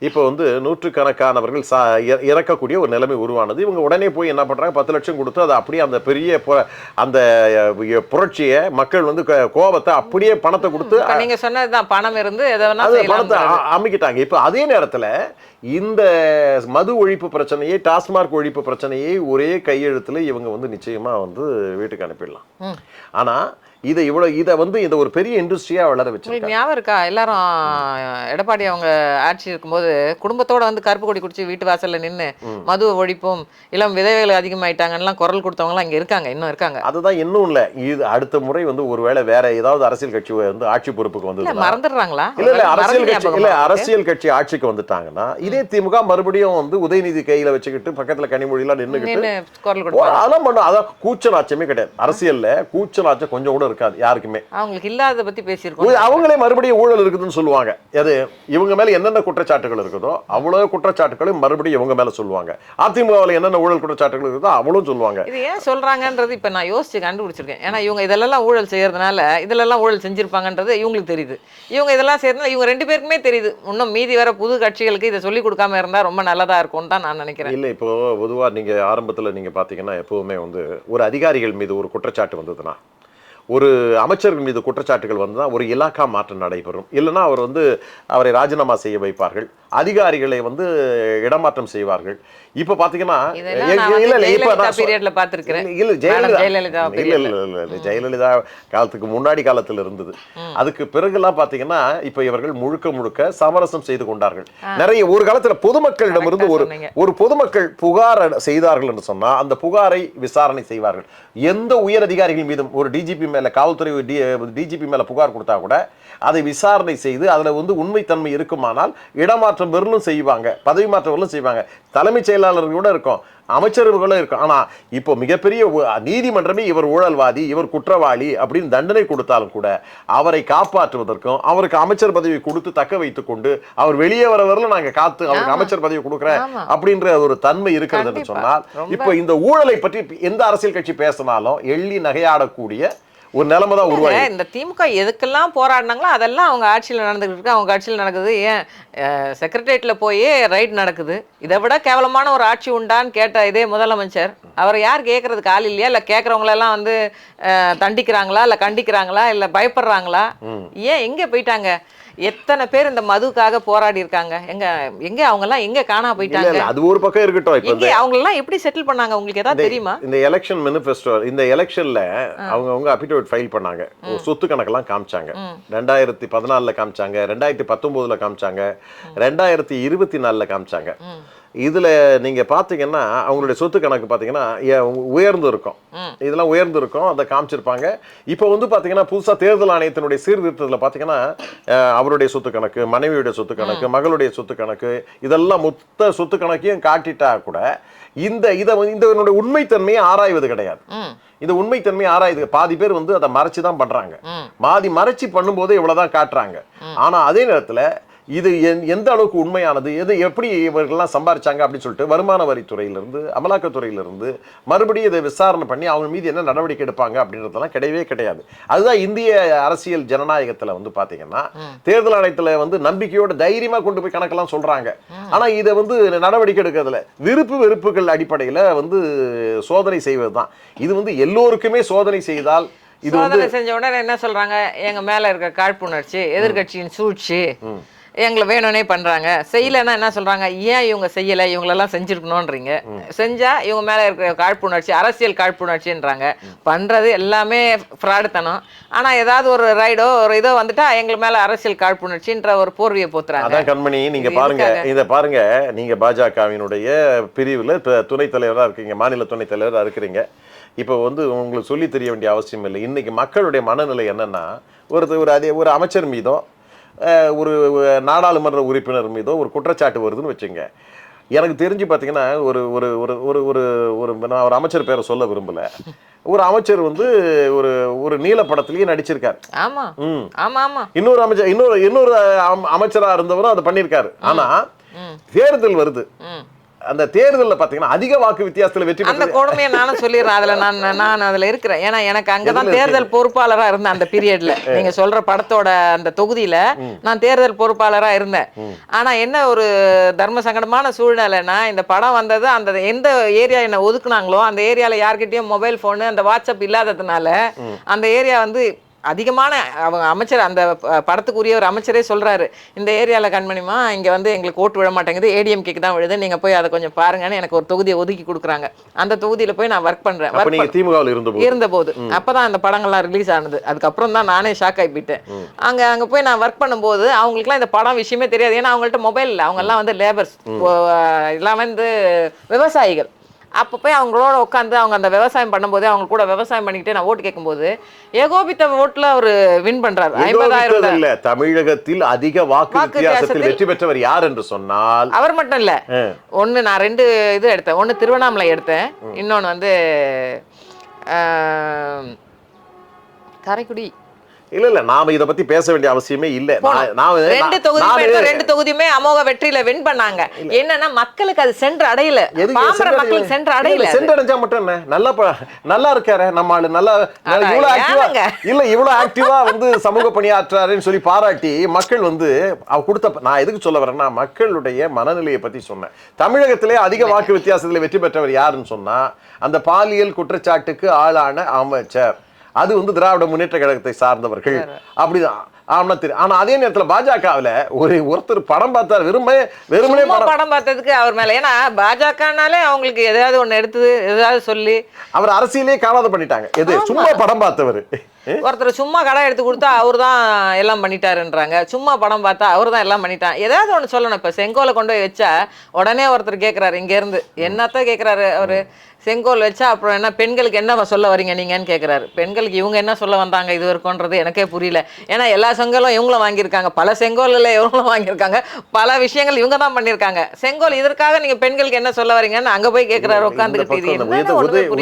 இப்போ வந்து நூற்றுக்கணக்கானவர்கள் சா இற- இறக்கக்கூடிய ஒரு நிலைமை உருவானது. இவங்க உடனே போய் என்ன பண்றாங்க? பத்து லட்சம் கொடுத்து அதை அப்படியே அந்த பெரிய புர- அந்த புரட்சியை மக்கள் வந்து கோபத்தை அப்படியே பணத்தை கொடுத்து நீங்க சொன்னதுதான் பணம் இருந்து பணத்தை அமைக்கிட்டாங்க. இப்போ அதே நேரத்துல இந்த மது ஒழிப்பு பிரச்சனையை டாஸ்மார்க் ஒழிப்பு பிரச்சனையை ஒரே கையெழுத்துல இவங்க வந்து நிச்சயமா வந்து வீட்டுக்கு அனுப்பிடலாம். ஆனா இதை இவ்வளவு இதை வந்து இதை ஒரு பெரிய இண்டஸ்ட்ரியா வளர உங்களுக்கு ஞாபகம் இருக்கா? எல்லாரும் எடப்பாடி அவங்க ஆட்சி இருக்கும்போது வந்து குடும்பத்தோட வந்து கருப்பு கொடி குடிச்சு வீட்டு வாசல்ல நின்னு மதுவை ஒழிப்போம் இளம் விதவைகள் அதிகமாயிட்டாங்கலாம் குரல் கொடுத்தவங்கலாம் இங்க இருக்காங்க இன்னும் இருக்காங்க. அதுதான் இன்னும் இல்ல. இது அடுத்த முறை வந்து ஒருவேளை வேற ஏதாவது அரசியல் கட்சி வந்து ஆட்சி பொறுப்புக்கு வந்தது மறந்துடுறாங்களா? இல்ல இல்ல அரசியல் கட்சி இல்ல? அரசியல் கட்சி ஆட்சிக்கு வந்துட்டாங்கன்னா இதே திமுக மறுபடியும் வந்து உதயநிதி கையில வச்சுக்கிட்டு பக்கத்துல கனிமொழி எல்லாம் நின்னுகிட்டு நின்னு குரல் ஓ, கொடுப்பாங்க அதெல்லாம் பண்ணும் அதான் கூச்சநாச்சமே கிடையாது. அரசியல்ல கூச்சநாச்சம் கொஞ்சம் கூட இருக்காது யாருக்குமே. அவங்களுக்கு இல்லாத பத்தி பேசியிருக்கோம். அவங்களே மறுபடியும் ஊழல் இருக்குதுன்னு சொல்லுவாங்க. அது இவங்க மேல என்னென்ன குற்றச்சாட்டுகள் இருக்குதோ அவ்வளவு குற்றச்சாட்டுகளையும் மறுபடியும் இவங்க மேல சொல்லுவாங்க. அதிமுகவில் என்னென்ன ஊழல் குற்றச்சாட்டுகள் இருக்குதோ அவளும் சொல்லுவாங்க. இது ஏன் சொல்றாங்கன்றது இப்ப நான் யோசிச்சு கண்டுபிடிச்சிருக்கேன். ஏன்னா இவங்க இதெல்லாம் ஊழல் செய்யறதுனால இதெல்லாம் ஊழல் செஞ்சிருப்பாங்கன்றது இவங்களுக்கு தெரியுது. இவங்க இதெல்லாம் செய்யறதுனால இவங்க ரெண்டு பேருக்குமே தெரியுது. இன்னும் மீதி வர புது கட்சிகளுக்கு இதை சொல்லி கொடுக்காம இருந்தா ரொம்ப நல்லதா இருக்கும்னு தான் நான் நினைக்கிறேன். இல்ல இப்போ பொதுவா நீங்க ஆரம்பத்துல நீங்க பாத்தீங்கன்னா எப்பவுமே வந்து ஒரு அதிகாரிகள் மீது ஒரு குற்றச்சாட்டு வந்ததுன்னா ஒரு அமைச்சர்கள் மீது குற்றச்சாட்டுகள் வந்ததுன்னா ஒரு இலாக்கா மாற்றம் நடைபெறும். இல்லைன்னா அவர் வந்து அவரை ராஜினாமா செய்ய வைப்பார்கள். அதிகாரிகளை வந்து இடமாற்றம் செய்வார்கள். இப்ப வந்து இல்ல, இல்ல, இப்ப நான் பார்த்திருக்கிறேன் இல்ல, ஜெயலலிதா. ஜெயலலிதா இல்ல period இல்ல இல்ல இல்ல ஜெயலலிதா காலத்துக்கு முன்னாடி காலத்துல இருந்தது. அதுக்கு பிறகுலாம் பாத்தீங்கன்னா இப்ப இவர்கள் முழுக்க முழுக்க சமரசம் செய்து கொண்டார்கள். நிறைய ஒரு காலத்துல பொதுமக்களிடமிருந்து ஒரு. ஒரு பொதுமக்கள் புகார் செய்தார்கள் என்று சொன்னா அந்த புகாரை விசாரணை செய்வார்கள். எந்த உயர் அதிகாரிகள் மீதும் ஒரு டிஜிபி மேல காவல்துறை டிஜிபி மேல புகார் கொடுத்தா கூட அதை விசாரணை செய்து அதுல வந்து உண்மைத்தன்மை இருக்குமானால் இடமாற்றம் வெறும் செய்வாங்க பதவி மாற்றம் வெறும் செய்வாங்க தலைமைச் செயலாளர்கள் கூட இருக்கும் அமைச்சர்களும் இருக்கும் ஆனா இப்போ மிகப்பெரிய நீதிமன்றமே இவர் ஊழல்வாதி இவர் குற்றவாளி அப்படின்னு தண்டனை கொடுத்தாலும் கூட அவரை காப்பாற்றுவதற்கும் அவருக்கு அமைச்சர் பதவி கொடுத்து தக்க வைத்துக் கொண்டு அவர் வெளியே வர வரல நாங்க காத்து அவருக்கு. அமைச்சர் பதவி கொடுக்குறேன். அப்படின்ற ஒரு தன்மை இருக்கிறது. சொன்னால் இப்போ இந்த ஊழலை பற்றி எந்த அரசியல் கட்சி பேசினாலும் எள்ளி நகையாடக்கூடிய ஒரு நிலைமை தான் உருவாகி இந்த திமுக எதுக்கெல்லாம் போராடினாங்களோ அதெல்லாம் அவங்க ஆட்சியில் நடந்துகிட்டு இருக்கு. அவங்க ஆட்சியில் நடக்குது. ஏன் செக்ரட்டேரியட்ல போய் ரைட் நடக்குது. இதை விட கேவலமான ஒரு ஆட்சி உண்டான்னு கேட்ட இதே முதலமைச்சர். அவரை யார் கேட்கறதுக்கு ஆள் இல்லையா? இல்லை கேட்குறவங்களெல்லாம் வந்து தண்டிக்கிறாங்களா? இல்லை கண்டிக்கிறாங்களா? இல்லை பயப்படுறாங்களா? ஏன் எங்கே போயிட்டாங்க? எத்தனை பேர் இந்த மதுக்காக போராடி இருக்காங்க? எங்க எங்க அவங்க எல்லாம் எங்க காணா போயிட்டாங்க? அது ஒரு பக்கம் இருக்கட்டும். இப்போ அவங்க எல்லாம் எப்படி செட்டில் பண்ணாங்க? உங்களுக்கு ஏதாவது தெரியுமா? இந்த எலெக்ஷன் மேனிஃபெஸ்டோ இந்த எலெக்ஷன்ல அவங்க அவங்க அபிடேவிட் ஃபைல் பண்ணாங்க. சொத்து கணக்கெல்லாம் காமிச்சாங்க. ரெண்டாயிரத்தி பதினாலுல காமிச்சாங்க. ரெண்டாயிரத்தி பத்தொன்பதுல காமிச்சாங்க. ரெண்டாயிரத்தி இருபத்தி நாலுல காமிச்சாங்க. இதுல நீங்க பாத்தீங்கன்னா அவங்களுடைய சொத்து கணக்கு பாத்தீங்கன்னா ஏ- உயர்ந்து இருக்கும். இதெல்லாம் உயர்ந்து இருக்கும் அதை காமிச்சிருப்பாங்க. இப்போ வந்து பாத்தீங்கன்னா புதுசா தேர்தல் ஆணையத்தினுடைய சீர்திருத்தத்துல பாத்தீங்கன்னா அஹ், அவருடைய சொத்து கணக்கு மனைவியுடைய சொத்து கணக்கு மகளுடைய சொத்து கணக்கு இதெல்லாம் மொத்த சொத்து கணக்கையும் காட்டிட்டா கூட இந்த இதை இந்த இதனுடைய உண்மைத்தன்மையை ஆராய்வது கிடையாது. இந்த உண்மைத்தன்மையை ஆராயுது பாதி பேர் வந்து அதை மறைச்சு தான் பண்றாங்க. ம். பாதி மறைச்சு பண்ணும்போது இவ்வளவுதான் காட்டுறாங்க. ஆனா அதே நேரத்துல இது எந்- எந்த அளவுக்கு உண்மையானது? எது எப்படி இவர்கள்லாம் சம்பாரிச்சாங்க அப்படின்னு சொல்லிட்டு வருமான வரித்துறையிலிருந்து அமலாக்கத்துறையிலிருந்து மறுபடியும் இதை விசாரணை பண்ணி அவங்க மீது என்ன நடவடிக்கை எடுப்பாங்க அப்படின்றதெல்லாம் கிடையவே கிடையாது. அதுதான் இந்திய அரசியல் ஜனநாயகத்துல வந்து பாத்தீங்கன்னா தேர்தல் ஆணையத்துல வந்து நம்பிக்கையோட தைரியமா கொண்டு போய் கணக்கெல்லாம் சொல்றாங்க. ஆனா இதை வந்து நடவடிக்கை எடுக்கிறதுல விருப்பு வெறுப்புகள் அடிப்படையில வந்து சோதனை செய்வதுதான். இது வந்து எல்லோருக்குமே சோதனை செய்தால் இது சோதனை செஞ்ச உடனே என்ன சொல்றாங்க? எங்க மேல இருக்க காழ்ப்புணர்ச்சி எதிர்க்கட்சியின் சூழ்ச்சி எங்களை வேணும்னே பண்றாங்க. செய்யலைன்னா என்ன சொல்றாங்க? ஏன் இவங்க செய்யல? இவங்களெல்லாம் செஞ்சிருக்கணும்ன்றீங்க. செஞ்சா இவங்க மேல இருக்கிற காழ்ப்புணர்ச்சி அரசியல் காழ்ப்புணர்ச்சின்றாங்க. பண்றது எல்லாமே ஃப்ராடுத்தனம். ஆனா ஏதாவது ஒரு ரைடோ ஒரு இதோ வந்துட்டா எங்க மேல அரசியல் காழ்ப்புணர்ச்சின்ற ஒரு போர்வையை போத்துறாங்க. அதான் கண்மணி நீங்க இது பாருங்க. எதுக்காக? இத பாருங்க. நீங்க பாஜகவினுடைய பிரிவுல இப்ப துணைத் தலைவரா இருக்கீங்க. மாநில துணைத் தலைவரா இருக்கிறீங்க. இப்போ வந்து உங்களுக்கு சொல்லி தெரிய வேண்டிய அவசியம் இல்லை. இன்னைக்கு மக்களுடைய மனநிலை என்னன்னா ஒரு ஒரு அதே ஒரு அமைச்சர் மீதோ அஹ், ஒரு நாடாளுமன்ற உறுப்பினர் மீதோ ஒரு குற்றச்சாட்டு வருதுன்னு வச்சுங்க. எனக்கு தெரிஞ்சு பார்த்தீங்கன்னா ஒரு ஒரு ஒரு ஒரு ஒரு ஒரு நான் ஒரு அமைச்சர் பேரை சொல்ல விரும்பல. ஒரு அமைச்சர் வந்து ஒரு ஒரு நீல படத்திலேயே நடிச்சிருக்காரு. ஆமா. ம். ஆமா ஆமா. இன்னொரு அமைச்சர் இன்னொரு இன்னொரு அம்- அமைச்சரா இருந்தவரும் அதை பண்ணியிருக்காரு ஆனா. தேர்தல் வருது. அந்த தேர்தல்ல பாத்தீங்கன்னா அதிக வாக்கு வித்தியாசத்துல வெற்றி அந்த கொடுமையை நானும் சொல்லிடுறேன். அதுல நான் நான் அதுல இருக்கிறேன். ஏன்னா எனக்கு அங்கதான் தேர்தல் பொறுப்பாளரா இருந்தேன் அந்த பீரியட்ல நீங்க சொல்ற படத்தோட அந்த தொகுதியில நான் தேர்தல் பொறுப்பாளரா இருந்தேன். ஆனா என்ன ஒரு தர்ம சங்கடமான சூழ்நிலைன்னா இந்த படம் வந்தது அந்த எந்த ஏரியா என்ன ஒதுக்குனாங்களோ அந்த ஏரியால யார்கிட்டயும் மொபைல் போனு அந்த வாட்ஸ்அப் இல்லாததுனால அந்த ஏரியா வந்து அதிகமான அவங்க அமைச்சர் அந்த படத்துக்குரிய ஒரு அமைச்சரே சொல்றாரு. இந்த ஏரியாவில் கண்மணிமா இங்க வந்து எங்களுக்கு ஓட்டு விழ மாட்டேங்குது ஏடிஎம்கேக்கு தான் விழுது நீங்க போய் அதை கொஞ்சம் பாருங்கன்னு எனக்கு ஒரு தொகுதியை ஒதுக்கி கொடுக்குறாங்க. அந்த தொகுதியில போய் நான் ஒர்க் அப்ப நீங்க திமுகவில் இருந்தபோது? இருந்தபோது. அப்பதான் அந்த படங்கள்லாம் ரிலீஸ் ஆனது. அதுக்கப்புறம் தான் நானே ஷாக் ஆகி போயிட்டேன் அங்க அங்க போய் நான் ஒர்க் பண்ணும்போது அவங்களுக்குலாம் இந்த படம் விஷயமே தெரியாது. ஏன்னா அவங்கள்ட்ட மொபைல் இல்லை. அவங்க எல்லாம் வந்து லேபர்ஸ் எல்லாம் வந்து விவசாயிகள். அப்போ போய் அவங்களோட உட்காந்து அவங்க அந்த விவசாயம் பண்ணும்போது அவங்க கூட விவசாயம் பண்ணிக்கிட்டு நான் ஓட்டு கேட்கும்போது ஏகோபித்த ஓட்டுல அவர் வின் பண்றாரு. ஐம்பதாயிரம் இல்ல. தமிழகத்தில் அதிக வாக்கு வித்தியாசத்தில் வெற்றி பெற்றவர் யார் என்று சொன்னால்? அவர் மட்டும் இல்ல. ஒண்ணு நான் ரெண்டு இது எடுத்தேன். ஒண்ணு திருவண்ணாமலை எடுத்தேன். இன்னொன்னு வந்து காரைக்குடி. இல்ல இல்ல நாம இத பத்தி பேச வேண்டிய அவசியமே இல்ல. ரெண்டு எடுத்தோம். ரெண்டு தொகுதியுமே அமோக வெற்றியில வின் பண்ணாங்க. என்னன்னா மக்களுக்கு அது சென்று அடையல. பாமர? மக்களுக்கு சென்று அடையல அது. சென்றடைஞ்சா மட்டும் என்ன? நல்லா நல்லா இருக்காரு நம்ம ஆளு. நல்லா இவ்வளவு ஆக்டிவா? இல்ல இவ்வளவு ஆக்டிவா வந்து சமூக பணியாற்றாருன்னு சொல்லி பாராட்டி மக்கள் வந்து அவ கொடுத்த நான் எதுக்கு சொல்ல வரேன்னா மக்களுடைய மனநிலையை பத்தி சொன்னேன். தமிழகத்திலே அதிக வாக்கு வித்தியாசத்தில் வெற்றி பெற்றவர் யாருன்னு சொன்னா அந்த பாலியல் குற்றச்சாட்டுக்கு ஆளான அமைச்சர். அது வந்து திராவிட முன்னேற்ற கழகத்தை சார்ந்தவர்கள். அப்படிதான். ஆமா தெரியும் ஆனா அதே நேரத்துல பாஜகவுல ஒரு ஒருத்தர் படம் பார்த்தார் வெறுமே வெறுமனே படம் பார்த்ததுக்கு அவர் மேல. ஏன்னா பாஜகனாலே அவங்களுக்கு எதாவது ஒண்ணு எடுத்து ஏதாவது சொல்லி. அவர் அரசியலே காணாத பண்ணிட்டாங்க. எது? சும்மா படம் பார்த்தவர். ஒருத்தர் சும்மா கடை எடுத்து கொடுத்தா அவர் தான் எல்லாம் பண்ணிட்டாருன்றாங்க. சும்மா படம் பார்த்தா அவர் தான் எல்லாம் பண்ணிட்டான். ஏதாவது ஒன்று சொல்லணும். இப்போ செங்கோலை கொண்டு போய் வச்சா உடனே ஒருத்தர் கேட்குறாரு இங்கேருந்து. என்னத்தான் கேட்குறாரு அவர்? செங்கோல் வச்சா அப்புறம் என்ன பெண்களுக்கு என்ன சொல்ல வரீங்க நீங்கன்னு கேட்குறாரு பெண்களுக்கு இவங்க என்ன சொல்ல வந்தாங்க இது வரைக்கும்ன்றது எனக்கே புரியல. ஏன்னா எல்லா செங்கோலும் இவங்களும் வாங்கியிருக்காங்க. பல செங்கோலில் இவங்களும் வாங்கியிருக்காங்க. பல விஷயங்கள் இவங்க தான் பண்ணியிருக்காங்க. செங்கோல் இதற்காக நீங்கள் பெண்களுக்கு என்ன சொல்ல வரீங்கன்னு அங்கே போய் கேட்குறாரு உட்காந்துக்கிட்டு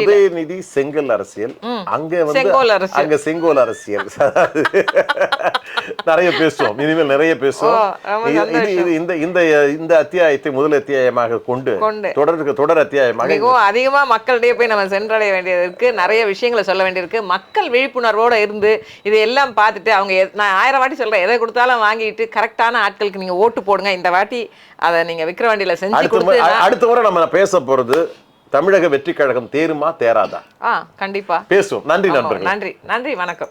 உதயநிதி செங்கல் அரசியல். அங்க செங்கோல் அரசியல். அங்க செங்கோல் அரசியல். நிறைய பேசுவோம். இனிமேல் நிறைய பேசுவோம். இது- இந்த இந்த இந்த அத்தியாயத்தை முதல் அத்தியாயமாக கொண்டு. தொடருக்கு தொடர் அத்தியாயமாக மிகவும் அதிகமா மக்களிடையே போய் நம்ம சென்றடைய வேண்டியது இருக்கு நிறைய விஷயங்களை சொல்ல வேண்டியிருக்கு. மக்கள் விழிப்புணர்வோட இருந்து இது எல்லாம் பார்த்துட்டு அவங்க நான் ஆயிரம் வாட்டி சொல்றேன். எதை கொடுத்தாலும் வாங்கிட்டு கரெக்டான ஆட்களுக்கு நீங்க ஓட்டு போடுங்க. இந்த வாட்டி அதை நீங்க விக்கிரவாண்டியில செஞ்சு அடுத்த முறை- கொடுத்து அடுத்த முறை நம்ம பேச போறது தமிழக வெற்றி கழகம் தேருமா தேராதா? ஆ கண்டிப்பா. பேசுவோம். நன்றி நண்பர்கள். நன்றி. நன்றி வணக்கம்.